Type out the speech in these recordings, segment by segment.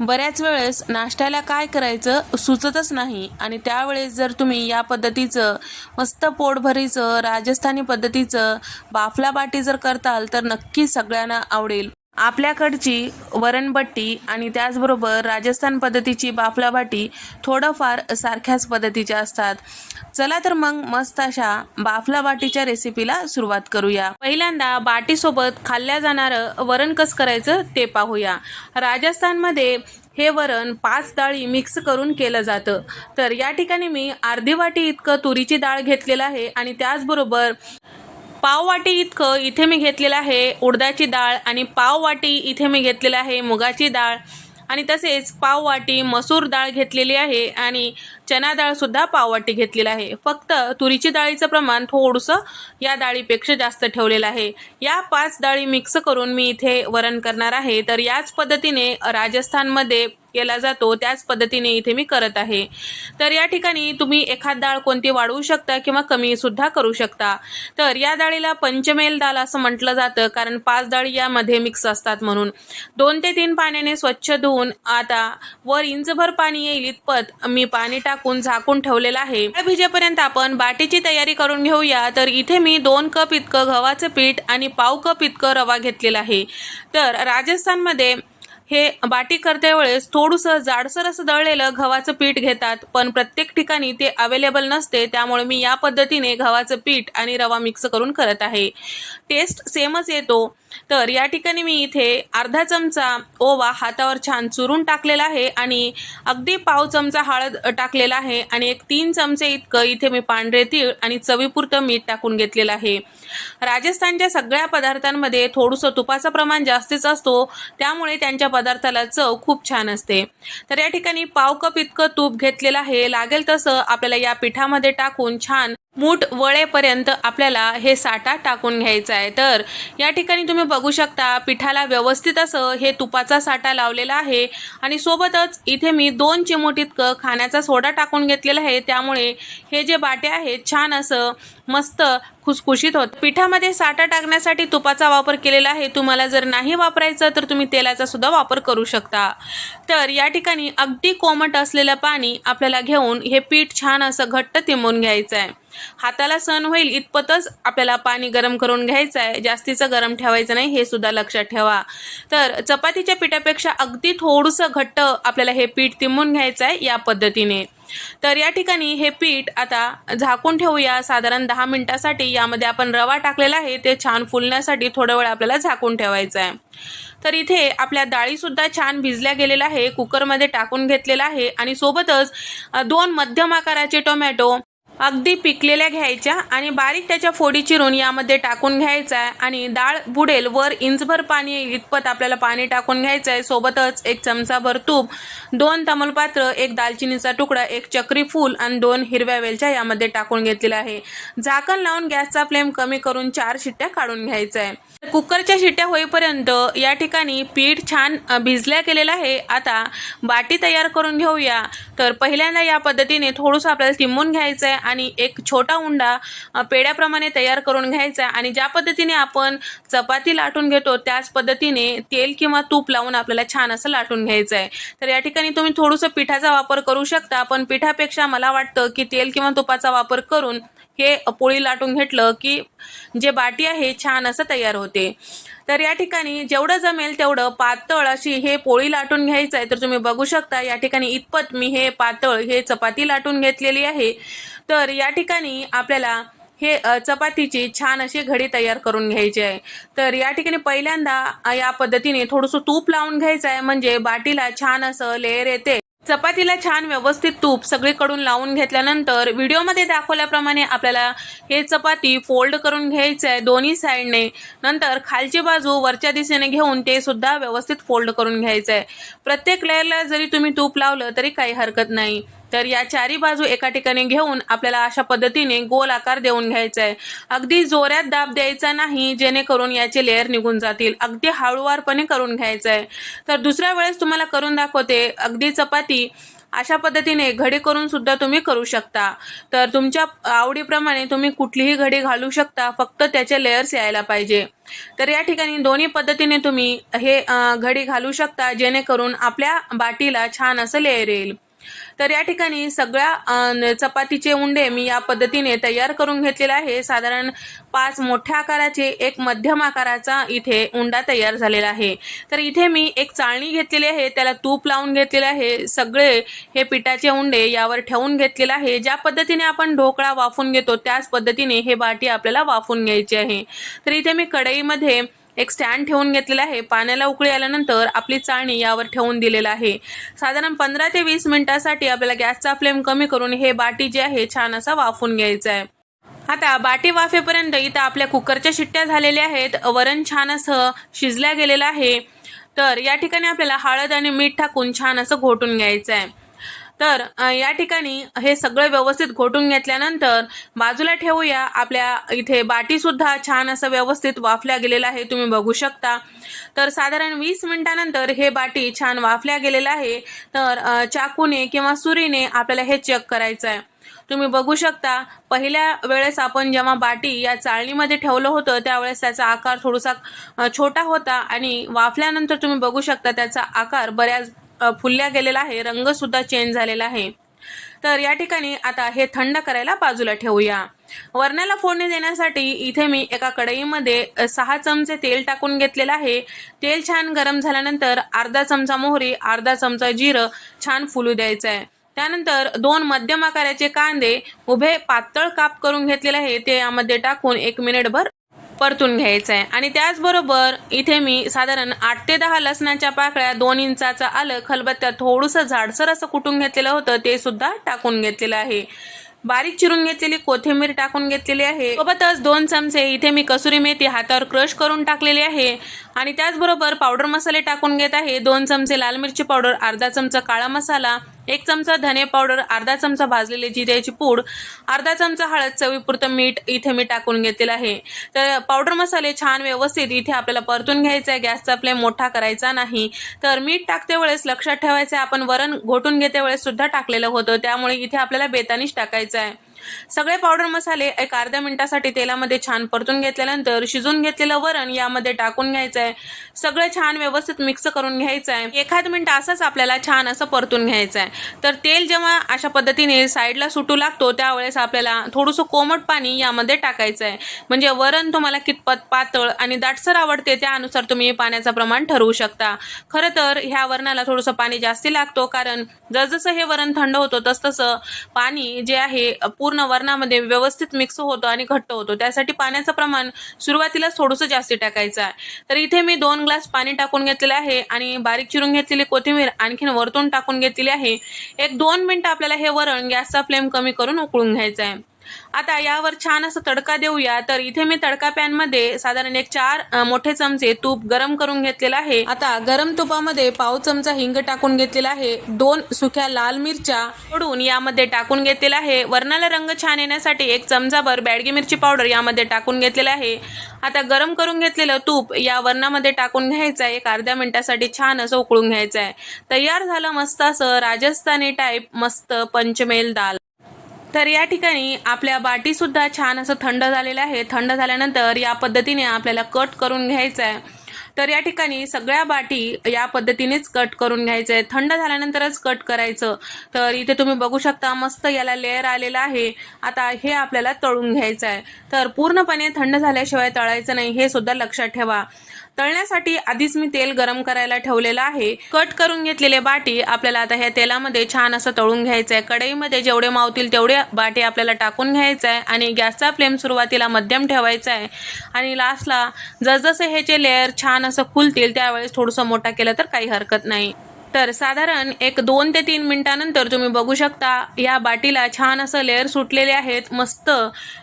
बऱ्याच वेळेस नाश्त्याला काय करायचं सुचतच नाही आणि त्यावेळेस जर तुम्ही या पद्धतीचं मस्त पोटभरीचं राजस्थानी पद्धतीचं बाफला बाटी जर करताल तर नक्की सगळ्यांना आवडेल. आपल्याकडची वरणबट्टी आणि त्याचबरोबर राजस्थान पद्धतीची बाफला बाटी थोडंफार सारख्याच पद्धतीच्या असतात. चला तर मग मस्त अशा बाफला बाटीच्या रेसिपीला सुरुवात करूया. पहिल्यांदा बाटीसोबत खाल्ल्या जाणारं वरण कसं करायचं ते पाहूया. राजस्थानमध्ये हे वरण पाच डाळी मिक्स करून केलं जातं. तर या ठिकाणी मी अर्धी वाटी इतकं तुरीची डाळ घेतलेलं आहे आणि त्याचबरोबर पाव वाटी इतकं इथे मी घेतलेलं आहे उडदाची डाळ आणि पाव वाटी इथे मी घेतलेलं आहे मुगाची डाळ. आणि तसेच पाव वाटी मसूर डाळ घेतलेली आहे आणि चना डाळसुद्धा पाव घेतलेला आहे. फक्त तुरीची डाळीचं प्रमाण थोडंसं या डाळीपेक्षा जास्त ठेवलेलं आहे. या पाच डाळी मिक्स करून मी इथे वरण करणार आहे. तर याच पद्धतीने राजस्थानमध्ये केला जातो त्याच पद्धतीने इथे मी करत आहे. तर या ठिकाणी तुम्ही एखाद डाळ कोणती वाढवू शकता किंवा कमी सुद्धा करू शकता. तर या डाळीला पंचमेल डाळ असं म्हटलं जातं कारण पाच डाळी यामध्ये मिक्स असतात म्हणून. दोन ते तीन पाण्याने स्वच्छ धुवून आता वर इंचभर पाणी येईल इतपत मी पाणी टाकून झाकून ठेवलेलं आहे. भिजेपर्यंत आपण बाटीची तयारी करून घेऊया. तर इथे मी दोन कप इतकं गव्हाचं पीठ आणि पाव कप इतकं रवा घेतलेला आहे. तर राजस्थानमध्ये हे बाटी करते वेळेस थोडंसं जाडसर असं दळलेलं गव्हाचं पीठ घेतात. पण प्रत्येक ठिकाणी ते अवेलेबल नसते त्यामुळे मी या पद्धतीने गव्हाचं पीठ आणि रवा मिक्स करून करत आहे. टेस्ट सेमच येतो. तर या ठिकाणी मी इथे अर्धा चमचा ओवा हातावर छान चुरून टाकलेला आहे आणि अगदी पाव चमचा हळद टाकलेला आहे आणि एक तीन चमचे इतकं इथे मी पांढरे तीळ आणि चवीपुरतं मीठ टाकून घेतलेलं आहे. राजस्थानच्या सगळ्या पदार्थांमध्ये थोडंसं तुपाचं प्रमाण जास्तीच असतो त्यामुळे त्यांच्या पदार्थाला चव खूप छान असते. तर या ठिकाणी पाव कप इतकं तूप घेतलेलं आहे. लागेल तसं आपल्याला या पिठामध्ये टाकून छान मूठ वळेपर्यंत आपल्याला हे साठा टाकून घ्यायचा आहे. तर या ठिकाणी तुम्ही बघू शकता पिठाला व्यवस्थित असं हे तुपाचा साठा लावलेला आहे. आणि सोबतच इथे मी दोन चिमूट इतकं खाण्याचा सोडा टाकून घेतलेला आहे. त्यामुळे हे जे बाटे आहेत छान असं मस्त खुसखुशीत होत. पिठामध्ये साठा टाकण्यासाठी तुपाचा वापर केलेला आहे. तुम्हाला जर नाही वापरायचं तर तुम्ही तेलाचा सुद्धा वापर करू शकता. तर या ठिकाणी अगदी कोमट असलेलं पाणी आपल्याला घेऊन हे पीठ छान असं घट्ट तिंबून घ्यायचं आहे. हाताला सण होईल इतपतच आपल्याला पाणी गरम करून घ्यायचं आहे जास्तीचं गरम ठेवायचं नाही हे सुद्धा लक्षात ठेवा. तर चपातीच्या पिठापेक्षा अगदी थोडंसं घट्ट आपल्याला हे पीठ तिंबून घ्यायचं आहे या पद्धतीने. तर या ठिकाणी हे पीठ आता झाकून ठेवूया. साधारण दहा मिनिटासाठी यामध्ये आपण रवा टाकलेला आहे ते छान फुलण्यासाठी थोडा वेळ आपल्याला झाकून ठेवायचं आहे तर इथे आपल्या डाळीसुद्धा छान भिजल्या गेलेल्या आहे कुकरमध्ये टाकून घेतलेला आहे आणि सोबतच दोन मध्यम आकाराचे टोमॅटो अगदी पिकलेल्या घ्यायच्या आणि बारीक त्याच्या फोडी चिरून यामध्ये टाकून घ्यायचा आहे आणि डाळ बुडेल वर इंचभर पाणी इतपत आपल्याला पाणी टाकून घ्यायचं आहे सोबतच एक चमचाभर तूप दोन तमलपात्र एक दालचिनीचा तुकडा एक चक्री फूल आणि दोन हिरव्या वेलच्या यामध्ये टाकून घेतलेला आहे. झाकण लावून गॅसचा फ्लेम कमी करून चार शिट्ट्या काढून घ्यायचा आहे कुकरच्या शिट्ट्या होईपर्यंत या ठिकाणी पीठ छान भिजल्या गेलेलं आहे. आता बाटी तयार करून घेऊया. तर पहिल्यांदा या पद्धतीने थोडंसं आपल्याला तिंबून घ्यायचं आहे आणि एक छोटा उंडा पेड्याप्रमाणे तयार करून घ्यायचा आहे आणि ज्या पद्धतीने आपण चपाती लाटून घेतो त्याच पद्धतीने तेल किंवा तूप लावून आपल्याला छान असं लाटून घ्यायचं आहे तर या ठिकाणी तुम्ही थोडंसं पिठाचा वापर करू शकता पण पिठापेक्षा मला वाटतं की तेल किंवा तुपाचा वापर करून हे पोळी लाटून घेतलं की जे बाटी आहे छान असं तयार होते. तर या ठिकाणी जेवढं जमेल तेवढं पातळ अशी हे पोळी लाटून घ्यायचं आहे तर तुम्ही बघू शकता या ठिकाणी इतपत मी हे पातळ हे चपाती लाटून घेतलेली आहे. तर या ठिकाणी आपल्याला हे चपातीची छान अशी घडी तयार करून घ्यायची आहे. तर या ठिकाणी पहिल्यांदा या पद्धतीने थोडंसं तूप लावून घ्यायचं आहे. म्हणजे बाटीला छान असं लेअर येते. चपातीला छान व्यवस्थित तूप सगळीकडून लावून घेतल्यानंतर व्हिडिओमध्ये दाखवल्याप्रमाणे आपल्याला हे चपाती फोल्ड करून घ्यायचं आहे दोन्ही साईडने. नंतर खालची बाजू वरच्या दिशेने घेऊन ते सुद्धा व्यवस्थित फोल्ड करून घ्यायचं आहे. प्रत्येक लेअरला जरी तुम्ही तूप लावलं तरी काही हरकत नाही. तर या चारी बाजू एका ठिकाणी घेऊन आपल्याला अशा पद्धतीने गोल आकार देऊन घ्यायचा आहे अगदी जोरात दाब द्यायचा नाही जेणेकरून याचे लेअर निघून जातील. अगदी हळूवारपणे करून घ्यायचं आहे तर दुसऱ्या वेळेस तुम्हाला करून दाखवते अगदी चपाती अशा पद्धतीने घडी करून सुद्धा तुम्ही करू शकता. तर तुमच्या आवडीप्रमाणे तुम्ही कुठलीही घडी घालू शकता फक्त त्याचे लेअर्स यायला पाहिजे. तर या ठिकाणी दोन्ही पद्धतीने तुम्ही हे घडी घालू शकता जेणेकरून आपल्या बाटीला छान असं लेअर येईल. तर या ठिकाणी सगळ्या चपातीचे उंडे मी या पद्धतीने तयार करून घेतलेले आहे. साधारण पाच मोठ्या आकाराचे एक मध्यम आकाराचा इथे उंडा तयार झालेला आहे. तर इथे मी एक चाळणी घेतलेली आहे त्याला तूप लावून घेतलेले आहे. सगळे हे पिठाचे उंडे यावर ठेवून घेतलेले आहे. ज्या पद्धतीने आपण ढोकळा वाफून घेतो त्याच पद्धतीने हे बाटी आपल्याला वाफून घ्यायची आहे. तर इथे मी कढईमध्ये एक स्टँड ठेवून घेतलेला आहे. पाण्याला उकळी आल्यानंतर आपली चाळणी यावर ठेवून दिलेलं आहे. साधारण पंधरा ते वीस मिनिटासाठी आपल्याला गॅसचा फ्लेम कमी करून हे बाटी जे आहे छान असा वाफून घ्यायचं आहे आता बाटी वाफेपर्यंत इथं आपल्या कुकरच्या शिट्ट्या झालेल्या आहेत. वरण छान असं शिजल्या गेलेलं आहे. तर या ठिकाणी आपल्याला हळद आणि मीठ टाकून छान असं घोटून घ्यायचं आहे तर या ठिकाणी हे सगळं व्यवस्थित घोटून घेतल्यानंतर बाजूला ठेवूया. आपल्या इथे बाटीसुद्धा छान असं व्यवस्थित वाफल्या गेलेलं आहे तुम्ही बघू शकता. तर साधारण वीस मिनिटानंतर हे बाटी छान वाफल्या गेलेलं आहे. तर चाकूने किंवा सुरीने आपल्याला हे चेक करायचं आहे तुम्ही बघू शकता पहिल्या वेळेस आपण जेव्हा बाटी या चाळणीमध्ये ठेवलं होतं त्यावेळेस त्याचा आकार थोडासा छोटा होता आणि वाफल्यानंतर तुम्ही बघू शकता त्याचा आकार बऱ्याच फुलल्या गेलेला आहे रंगसुद्धा चेंज झालेला आहे. तर या ठिकाणी आता हे थंड करायला बाजूला ठेवूया. वरण्याला फोडणी देण्यासाठी इथे मी एका कढईमध्ये सहा चमचे तेल टाकून घेतलेलं आहे. तेल छान गरम झाल्यानंतर अर्धा चमचा मोहरी अर्धा चमचा जिरं छान फुलू द्यायचं आहे त्यानंतर दोन मध्यम आकाराचे कांदे उभे पातळ काप करून घेतलेले आहे. ते यामध्ये टाकून एक मिनिटभर परतून घ्यायचं आहे आणि त्याचबरोबर इथे मी साधारण आठ ते दहा लसणाच्या पाकळ्या दोन इंचाचं आलं खलबत्त्या थोडंसं झाडसर असं कुटून घेतलेलं होतं ते सुद्धा टाकून घेतलेलं आहे. बारीक चिरून घेतलेली कोथिंबीर टाकून घेतलेली आहे. सोबतच दोन चमचे इथे मी कसुरी मेथी हातावर क्रश करून टाकलेली आहे. आणि त्याचबरोबर पावडर मसाले टाकून घेत आहे. दोन चमचे लाल मिरची पावडर अर्धा चमचा काळा मसाला एक चमचा धने पावडर अर्धा चमचा भाजलेली जिऱ्याची पूड अर्धा चमचा हळद चवीपुरतं मीठ इथे मी टाकून घेतलेलं आहे. तर पावडर मसाले छान व्यवस्थित इथे आपल्याला परतून घ्यायचा आहे गॅसचा फ्लेम मोठा करायचा नाही. तर मीठ टाकते वेळेस लक्षात ठेवायचं आहे आपण वरण घोटून घेते वेळेस सुद्धा टाकलेलं होतं त्यामुळे इथे आपल्याला बेतानीच टाकायचं आहे सगळे पावडर मसाले एक अर्ध्या मिनिटासाठी तेलामध्ये छान परतून घेतल्यानंतर शिजून घेतलेलं वरण यामध्ये टाकून घ्यायचं आहे सगळं छान व्यवस्थित मिक्स करून घ्यायचं आहे एखाद मिनिट असंच आपल्याला छान असं परतून घ्यायचं आहे तर तेल जेव्हा अशा पद्धतीने साईडला सुटू लागतो त्यावेळेस आपल्याला थोडंसं कोमट पाणी यामध्ये टाकायचं आहे म्हणजे वरण तुम्हाला कितपत पातळ आणि दाटसर आवडते त्यानुसार तुम्ही पाण्याचं प्रमाण ठरवू शकता. खरं तर ह्या वरणाला थोडंसं पाणी जास्ती लागतो कारण जसजसं हे वरण थंड होतं तसतसं पाणी जे आहे पूर्ण पूर्ण वरणामध्ये व्यवस्थित मिक्स होतो आणि घट्ट होतो. त्यासाठी पाण्याचं प्रमाण सुरुवातीलाच थोडंसं जास्त टाकायचं आहे. तर इथे मी दोन ग्लास पाणी टाकून घेतलेलं आहे आणि बारीक चिरून घेतलेली कोथिंबीर आणखीन वरतून टाकून घेतलेली आहे. एक दोन मिनटं आपल्याला हे वरण गॅसचा फ्लेम कमी करून उकळून घ्यायचं आहे. आता यावर छान असं तडका देऊया. तर इथे मी तडका पॅनमध्ये साधारण एक चार मोठे चमचे तूप गरम करून घेतलेला आहे. आता गरम तुपामध्ये पाव चमचा हिंग टाकून घेतलेला आहे. दोन सुक्या लाल मिरच्या फोडून यामध्ये टाकून घेतलेला आहे. वरणाला रंग छान येण्यासाठी एक चमचाभर बॅडगी मिरची पावडर यामध्ये टाकून घेतलेला आहे. आता गरम करून घेतलेलं तूप या वरणामध्ये टाकून घ्यायचं आहे. एक अर्ध्या मिनिटासाठी छान असं उकळून घ्यायचं आहे. तयार झालं मस्त असं राजस्थानी टाईप मस्त पंचमेल दाल. तर या ठिकाणी आपल्या बाटीसुद्धा छान असं थंड झालेलं आहे. थंड झाल्यानंतर या पद्धतीने आपल्याला कट करून घ्यायचं आहे तर या ठिकाणी सगळ्या बाटी या पद्धतीनेच कट करून घ्यायचं आहे थंड झाल्यानंतरच कट करायचं. तर इथे तुम्ही बघू शकता मस्त याला लेअर आलेला आहे. आता हे आपल्याला तळून घ्यायचं आहे. तर पूर्णपणे थंड झाल्याशिवाय तळायचं नाही हे सुद्धा लक्षात ठेवा. तळण्यासाठी आधीच मी तेल गरम करायला ठेवलेलं आहे. कट करून घेतलेले बाटी आपल्याला आता ह्या तेलामध्ये छान असं तळून घ्यायचं आहे. कढईमध्ये जेवढे मावतील तेवढे बाटी आपल्याला टाकून घ्यायचं आहे आणि गॅसचा फ्लेम सुरुवातीला मध्यम ठेवायचा आहे. आणि लास्टला जसजसे ह्याचे लेअर छान असं खुलतील त्यावेळेस थोडंसं मोठा केलं तर काही हरकत नाही. तर साधारण एक दोन ते तीन मिनिटानंतर तुम्ही बघू शकता या बाटीला छान असं लेअर सुटलेले आहेत मस्त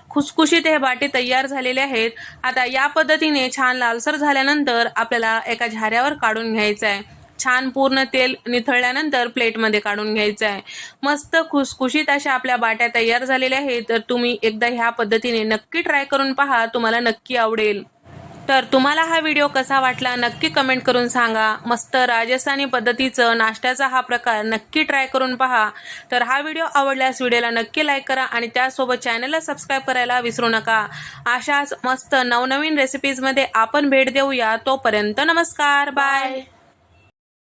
खुसखुशीत हे बाटी तयार झालेले आहेत. आता या पद्धतीने छान लालसर झाल्यानंतर आपल्याला एका झाऱ्यावर काढून घ्यायचं आहे छान पूर्ण तेल निथळल्यानंतर प्लेटमध्ये काढून घ्यायचं आहे मस्त खुसखुशीत अशा आपल्या बाट्या तयार झालेल्या आहेत. तर तुम्ही एकदा ह्या पद्धतीने नक्की ट्राय करून पहा तुम्हाला नक्की आवडेल. तर तुम्हाला हा व्हिडिओ कसा वाटला नक्की कमेंट करून सांगा. मस्त राजस्थानी पद्धतीचं नाश्त्याचा हा प्रकार नक्की ट्राय करून पहा. तर हा व्हिडिओ आवडल्यास व्हिडिओला नक्की लाईक करा आणि त्यासोबत चॅनलला सबस्क्राईब करायला विसरू नका. अशाच मस्त नवनवीन रेसिपीजमध्ये आपण भेट देऊया. तोपर्यंत नमस्कार. बाय